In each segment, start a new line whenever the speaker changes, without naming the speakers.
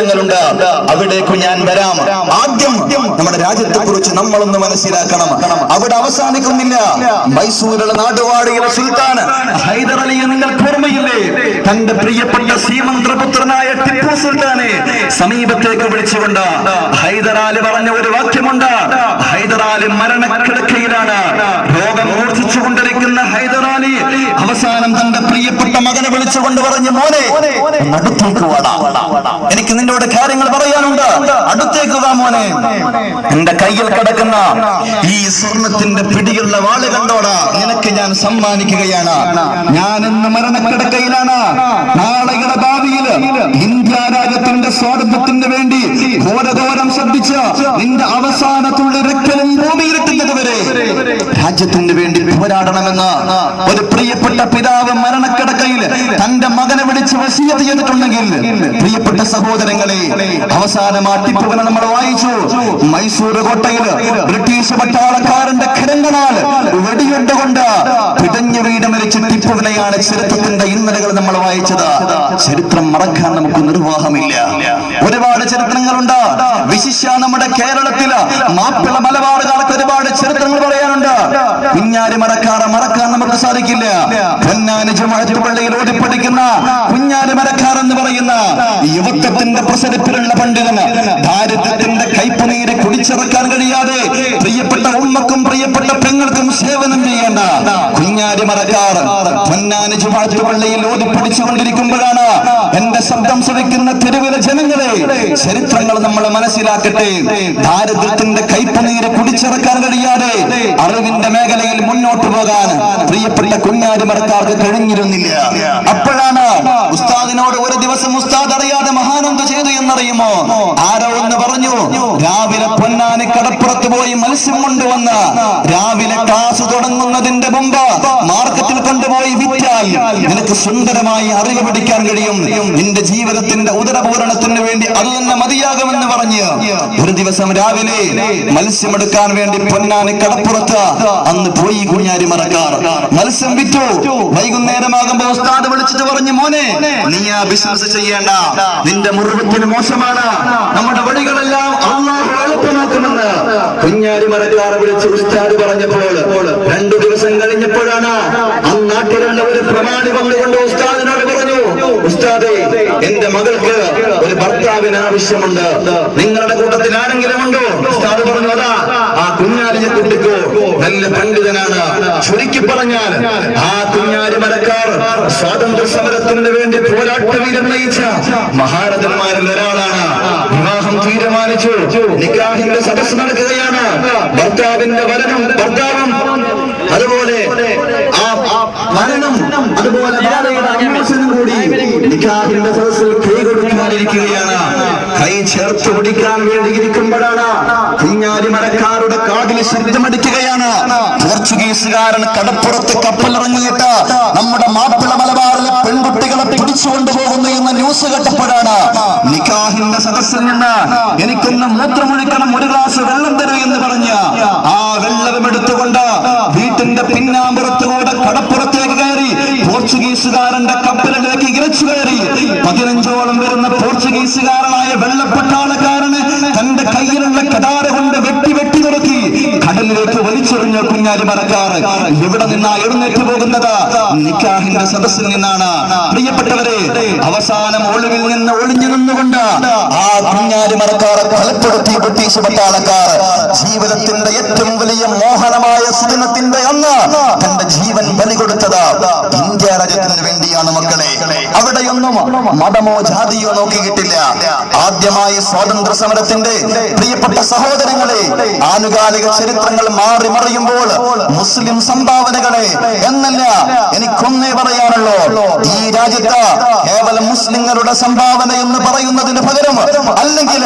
ചിഹ്നങ്ങളുണ്ട് അവിടേക്ക് ഞാൻ വരാം. ആദ്യം നമ്മുടെ രാജ്യത്തെ കുറിച്ച് നമ്മളൊന്ന് മനസ്സിലാക്കണം. അവിടെ അവസാനിക്കുന്നില്ല. മൈസൂരിലെ നാടുവാടിയിലെ സുൽത്താൻ ഹൈദർ അലിയെ നിങ്ങൾക്ക് ഓർമ്മയില്ലേ? തന്റെ പ്രിയപ്പെട്ട ശ്രീമന്ത്രപുത്രനായ ടിപ്പു സുൽത്താനെ സമീപത്തേക്ക് വിളിച്ചുകൊണ്ട് ഹൈദരാലി പറഞ്ഞ ഒരു വാക്യമുണ്ട്. ഹൈദരാലി മരണക്കിടക്കയിലാണ് രോഗം മൂർച്ഛിച്ചുകൊണ്ടിരിക്കുന്ന ഹൈദരാലി അവസാനം തന്റെ പ്രിയപ്പെട്ട മകനെ വിളിച്ചുകൊണ്ട് പറഞ്ഞു മോനെ അടുത്തേക്ക് വാടാ. എനിക്ക് നിന്നോട് കാര്യങ്ങൾ പറയാനുണ്ട്. അടുത്തേക്ക് വാ മോനെ. എന്റെ കയ്യിൽ കിടക്കുന്ന ഈ സ്വർണത്തിന്റെ പിടിയുള്ള വാൾ കണ്ടോടാ. നിനക്ക് ഞാൻ സമ്മാനിക്കുകയാണ്. ഞാൻ ഇന്ന് മരണക്കിടക്കയിലാണ്. നാളെയുടെ ഭാവിയിൽ ഇന്ത്യ രാജ്യത്തിന്റെ സ്വാതന്ത്ര്യത്തിന് വേണ്ടി ഘോരഘോരം ശ്രദ്ധിച്ച് നിന്റെ അവസാനത്തുള്ള രക്തവും ഭൂമിയിലെത്തുന്നത് വരെ രാജ്യത്തിന് വേണ്ടി പോരാടണമെന്ന് തന്റെ മകനെ വിളിച്ച് വസീയത്ത് ചെയ്തിട്ടുണ്ടെങ്കിൽ പ്രിയപ്പെട്ട സഹോദരങ്ങളെ അവസാനം ആ ടിപ്പുവിനെ നമ്മൾ വായിച്ചു. മൈസൂർ കോട്ടയിൽ ബ്രിട്ടീഷ് പട്ടാളക്കാരന്റെ ഖരങ്ങളാൽ വെടിയുണ്ടുകൊണ്ട് പിടഞ്ഞു വീട് മരിച്ച ടിപ്പുവിനെയാണ് ചരിത്രത്തിന്റെ ഇന്നലകൾ നമ്മൾ വായിച്ചത്. ചരിത്രം മറക്കാൻ നമുക്ക് നിർവാഹമില്ല. ഒരുപാട് ചരിത്രങ്ങളുണ്ട്. വിശിഷ്യ നമ്മുടെ കേരളത്തിൽ മാപ്പിള മലബാറുകാർക്ക് ഒരുപാട് ചരിത്രങ്ങൾ പറയാനുണ്ട്. കുഞ്ഞാരി മരക്കാറ മറക്കാൻ നമുക്ക് സാധിക്കില്ല. പൊന്നാനി ജുമാഅത്ത് പള്ളിയിൽ കുഞ്ഞാലി മരക്കാർ എന്ന് പറയുന്ന യുവത്വത്തിന്റെ പ്രസരിപ്പിലുള്ള പണ്ഡിതന് ദാരിദ്ര്യത്തിന്റെ കൈപ്പുനീര് കുടിച്ചിറക്കാൻ കഴിയാതെ പ്രിയപ്പെട്ട ഉമ്മക്കും പ്രിയപ്പെട്ട പെങ്ങൾക്കും സേവനം മരക്കാർ പൊന്നാനി ജുമാഅത്ത് പള്ളിയിൽ ഓടിപ്പിടിച്ചുകൊണ്ടിരിക്കുമ്പോഴാണ് എന്റെ ശബ്ദം ശ്രവിക്കുന്ന തെരുവിലെ ജനങ്ങളെ ചരിത്രങ്ങൾ നമ്മൾ മനസ്സിലാക്കട്ടെ. ദാരിദ്ര്യത്തിന്റെ കൈപ്പുനീര് കുടിച്ചിറക്കാൻ കഴിയാതെ അറിവിന്റെ മേഖലയിൽ മുന്നോട്ട് പോകാൻ പ്രിയപ്പെട്ട കുഞ്ഞാരി മരക്കാർക്ക് കഴിഞ്ഞിരുന്നില്ല. അപ്പോഴാണ് ഉസ്താദിനോട് ഒരു ദിവസം ഉസ്താദ് അറിയാതെ മഹാനന്ദ ചെയ്തു എന്നറിയുമോ? ആരോ എന്ന് പറഞ്ഞു രാവിലെ പൊന്നാനി കടപ്പുറത്ത് പോയി മത്സ്യം കൊണ്ടുവന്ന രാവിലെ ക്ലാസ് തുടങ്ങുന്നതിന്റെ മുമ്പ് മാർക്കറ്റിൽ കൊണ്ടുപോയി വിറ്റാൽ നിനക്ക് സുന്ദരമായി അറിവ് പഠിക്കാൻ കഴിയും. നിന്റെ ജീവിതത്തിന്റെ ഉദരപൂരണത്തിന് വേണ്ടി അത് തന്നെ മതിയാകുമെന്ന് പറഞ്ഞ് ഒരു ദിവസം രാവിലെ മത്സ്യമെടുക്കാൻ വേണ്ടി പൊന്നാനി കടപ്പുറത്ത് അന്ന് പോയി കുഞ്ഞാരി മറക്കാർ. മത്സ്യം വിറ്റു. വൈകുന്നേരമാകുമ്പോ ഉസ്താദ് വിളിച്ചിട്ട് പറഞ്ഞു മോനെ നീ ആ ബിസിനസ് ചെയ്യേണ്ട. നിന്റെ മുറിവത്തിന് മോശമാണ്. നമ്മുടെ വഴികളെല്ലാം അള്ളാഹു എളുപ്പമാക്കുമെന്ന്. കുഞ്ഞാരി മറക്കാർ വിളിച്ച് ഉസ്താദ് പറഞ്ഞപ്പോൾ രണ്ടു പ്രമാണി വന്നുകൊണ്ട് ഉസ്താദിനോട് പറഞ്ഞു ഉസ്താദേ എന്റെ മകൾക്ക് ഒരു ഭർത്താവിന് ആവശ്യമുണ്ട്. നിങ്ങളുടെ കൂട്ടത്തിൽ ആരെങ്കിലും ഉണ്ടോ? ഉസ്താദ് പറഞ്ഞു അതാ ആ കുഞ്ഞാലിയെ കുട്ടിക്കോ നല്ല പണ്ഡിതനാണ്. ചുരുക്കി പറഞ്ഞാൽ ആ കുഞ്ഞാലി മരക്കാർ സ്വാതന്ത്ര്യ സമരത്തിന് വേണ്ടി പോരാട്ടവീരം നയിച്ച മഹാരഥന്മാരിൽ ഒരാളാണ്. വിവാഹം തീരുമാനിച്ചു. നിക്കാഹിന്റെ സദസ് നടക്കുകയാണ്. ഭർത്താവിന്റെ വരനും ഭർത്താവും. അതുപോലെ ആ അതുപോലെ കൂടി നിക്കാഹിന്റെ കൈ കൈ കടപ്പുറത്ത് കപ്പലിറങ്ങിയിട്ട് നമ്മുടെ മാപ്പിള മലബാറിലെ പെൺകുട്ടികളെ പിടിച്ചുകൊണ്ടു പോകുന്നു എന്ന ന്യൂസ് കേട്ടപ്പോഴാണ് സദസ്സിൽ നിന്ന് എനിക്കൊന്ന് മൂത്രമൊഴിക്കണം ഒരു ഗ്ലാസ് വെള്ളം തരൂ എന്ന് പറഞ്ഞ് ആ പോർച്ചുഗീസുകാരനായ വെള്ളപ്പട്ടാളക്കാരന് തന്റെ കയ്യിലുള്ള കടാര കൊണ്ട് വെട്ടി വെട്ടി തുറക്കി കടലിലേക്ക് വലിച്ചെറിഞ്ഞ കുഞ്ഞാലി മരക്കാർ എവിടെ നിന്നാ എഴുന്നേറ്റ് പോകുന്നത്? നിക്കാഹിന്റെ സദസ്സിൽ നിന്നാണ്. പ്രിയപ്പെട്ടവരെ അവസാനം ഒളിവിൽ നിന്ന് ഒളിഞ്ഞു നിന്നുകൊണ്ട് ആ കുഞ്ഞാലി മറക്കാറ് കൊലപ്പെടുത്തി ബ്രിട്ടീഷ് പട്ടാളക്കാർ. ജീവിതത്തിന്റെ ഏറ്റവും വലിയ മോഹനമായ സുദിനത്തിന്റെ അന്ന് തന്റെ ജീവൻ ബലി കൊടുത്തത് അവിടെയൊന്നും മതമോ ജാതിയോ നോക്കിയിട്ടില്ല ആദ്യമായി സ്വാതന്ത്ര്യ സമരത്തിന്റെ പ്രിയപ്പെട്ട സഹോദരങ്ങളെ ആനുകാലിക ചരിത്രങ്ങൾ മാറി മറിയുമ്പോൾ മുസ്ലിം സംഭാവനകളെ എന്നല്ല എനിക്കൊന്നേ പറയാനുള്ളൂ. ഈ രാജ്യത്ത് കേവലം മുസ്ലിങ്ങളുടെ സംഭാവന എന്ന് പറയുന്നതിന് പകരം അല്ലെങ്കിൽ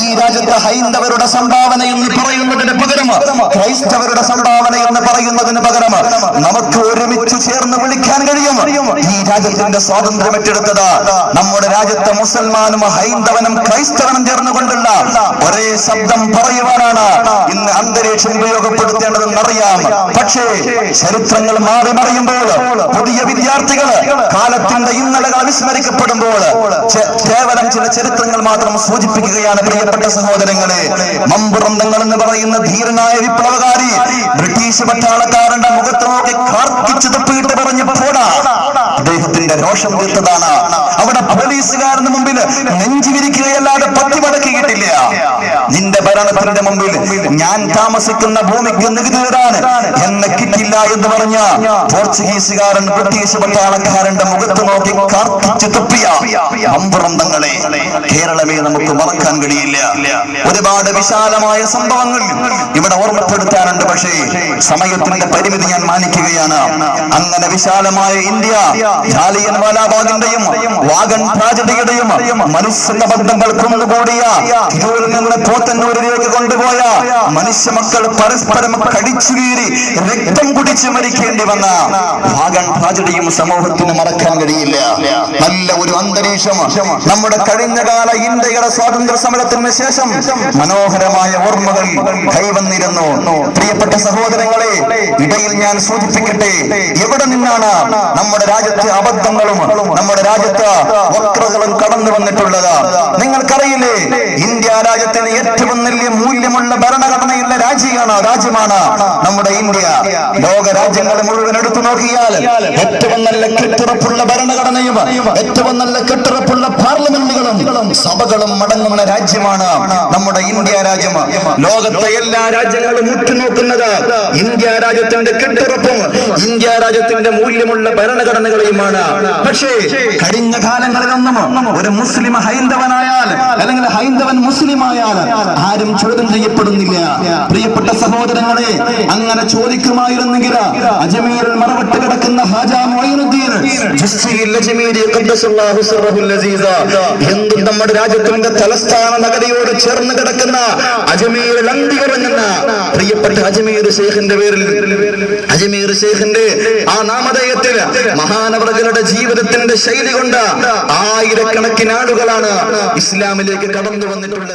ഈ രാജ്യത്തെ ഹൈന്ദവരുടെ സംഭാവന എന്ന് പറയുന്നതിന് പകരം ക്രൈസ്തവരുടെ സംഭാവന എന്ന് പറയുന്നതിന് പകരം നമുക്ക് ഒരുമിച്ച് ചേർന്ന് വിളിക്കാൻ കഴിയും. ഈ രാജ്യത്തിന്റെ സ്വാതന്ത്ര്യം ഏറ്റെടുത്തത് നമ്മുടെ രാജ്യത്തെ മുസൽമാനും ഹൈന്ദവനും ക്രൈസ്തവനും ചേർന്നുകൊണ്ടുള്ള ഒരേ ശബ്ദം പറയുവാനാണ് ഇന്ന് അന്തരീക്ഷം ഉപയോഗപ്പെടുത്തേണ്ടതെന്ന് അറിയാം. പക്ഷേ ചരിത്രങ്ങൾ മാറി മറിയുമ്പോൾ പുതിയ വിദ്യാർത്ഥികൾ കാലത്തിന്റെ ഇന്നലകൾ വിസ്മരിക്കപ്പെടുമ്പോൾ കേവലം ചില ചരിത്രങ്ങൾ മാത്രം സൂചിപ്പിക്കുകയാണ് പ്രിയപ്പെട്ട സഹോദരങ്ങളെ. മമ്പുറന്തങ്ങൾ എന്ന് പറയുന്ന ധീരനായ വിപ്ലവകാരി ബ്രിട്ടീഷ് പട്ടാളക്കാരന്റെ മുഖത്ത് നോക്കി പോടാ അദ്ദേഹത്തിന്റെ രോഷം തീർത്തതാണ് അവിടെ പോലീസുകാരന് മുമ്പിൽ നെഞ്ചു വിരിക്കുകയല്ലാതെ പത്തി മടക്കിയിട്ടില്ല. നിന്റെ ഭരണത്തിന്റെ മുമ്പിൽ ഞാൻ താമസിക്കുന്ന ഭൂമിക്ക് നികുതി തരാൻ എന്നെ കിട്ടില്ല എന്ന് പറഞ്ഞ പോർച്ചുഗീസുകാരൻ ബ്രിട്ടീഷ് പട്ടാളക്കാരന്റെ മുഖത്ത് നോക്കി കാർത്തിച്ചു തുപ്പിയ അമ്പുറന്തങ്ങളെ. കേരളമേ നമുക്ക് മറക്കാൻ കഴിയില്ല. ഒരുപാട് വിശാലമായ സംഭവങ്ങൾ ഇവിടെ ഓർമ്മപ്പെടുത്താനുണ്ട് പക്ഷേ സമയത്തിന്റെ പരിമിതി ഞാൻ മാനിക്കുകയാണ്. അങ്ങനെ വിശാലമായ ഇന്ത്യ ജാലിയൻ വാലാബാഗിന്റെയും വാഗൺ ട്രാജഡിയുടെയും മനുഷ്യ ബന്ധങ്ങൾ കൊണ്ടുകൂടിയ തിരൂരിൽ നിന്ന് പോത്തന്നൂരിലേക്ക് കൊണ്ടുപോയ മനുഷ്യ മക്കൾ പരസ്പരം കടിച്ചു കീറി രക്തം കുടിച്ച് മരിക്കേണ്ടി വന്ന വാഗൺ ട്രാജഡിയും സമൂഹത്തിന് മറക്കാൻ കഴിയില്ല. നല്ല ഒരു അന്തരീക്ഷം. നമ്മുടെ കഴിഞ്ഞകാല ഇന്ത്യയുടെ സ്വാതന്ത്ര്യ സമരത്തിന് ശേഷം മനോഹരമായ ഓർമ്മകൾ കൈവന്നിരുന്നു. പ്രിയപ്പെട്ട സഹോദരങ്ങളെ ഇടയിൽ ഞാൻ സൂചിപ്പിക്കട്ടെ എവിടെ നിന്നാണ് നമ്മുടെ രാജ്യത്തെ അബദ്ധങ്ങളും നമ്മുടെ രാജ്യത്ത് വക്രതകളും കടന്നു വന്നിട്ടുള്ളത്. നിങ്ങൾക്കറിയില്ലേ ഇന്ത്യ രാജ്യത്തിന് ഏറ്റവും വലിയ മൂല്യമുള്ള ഭരണഘടനയുള്ള രാജ്യമാണ് രാജ്യമാണ് നമ്മുടെ ഇന്ത്യ. ലോക രാജ്യങ്ങൾ മുഴുവൻ എടുത്തു നോക്കിയാൽ ഏറ്റവും നല്ല കെട്ടുറപ്പുള്ള ഭരണഘടനയും ഏറ്റവും നല്ല കെട്ടുറപ്പുള്ള പാർലമെന്റുകളും സഭകളും മടങ്ങുന്ന രാജ്യമാണ് നമ്മുടെ ഇന്ത്യ രാജ്യം. ലോകത്തെ എല്ലാ രാജ്യങ്ങളും ഉറ്റുനോക്കുന്നത് ഇന്ത്യ രാജ്യത്തിന്റെ കെട്ടുറപ്പും ഇന്ത്യ രാജ്യത്തിന്റെ മൂല്യമുള്ള ഭരണഘടനകളെയുമാണ്. പക്ഷേ കഴിഞ്ഞ കാലങ്ങളിലൊന്നും ഒരു മുസ്ലിം ഹൈന്ദവനായാൽ അല്ലെങ്കിൽ ഹൈന്ദവൻ മുസ്ലിം ആയാൽ ആരും ചോദ്യം ചെയ്യപ്പെടുന്നില്ല. പ്രിയപ്പെട്ട സഹോദരങ്ങളെ അങ്ങനെ ചോദിക്കുമായിരുന്നെങ്കിൽ അജ്മീരിൽ മറവിട്ട് കിടക്കുന്ന ഹാജാ മൊയ്നുദ്ദീൻ നമ്മുടെ രാജ്യത്തിന്റെ തലസ്ഥാന നഗരിയോട് ചേർന്ന് കിടക്കുന്ന അജ്മീർ ഉറങ്ങുന്ന പ്രിയപ്പെട്ട അജ്മീർ ഷേഖിന്റെ പേരിൽ. അജ്മീർ ഷേഖിന്റെ ആ നാമധേയത്തിൽ മഹാനവറുകളുടെ ജീവിതത്തിന്റെ ശൈലി കൊണ്ട് ആയിരക്കണക്കിന് ആളുകളാണ് ഇസ്ലാമിലേക്ക് കടന്നു വന്നിട്ടുള്ളത്.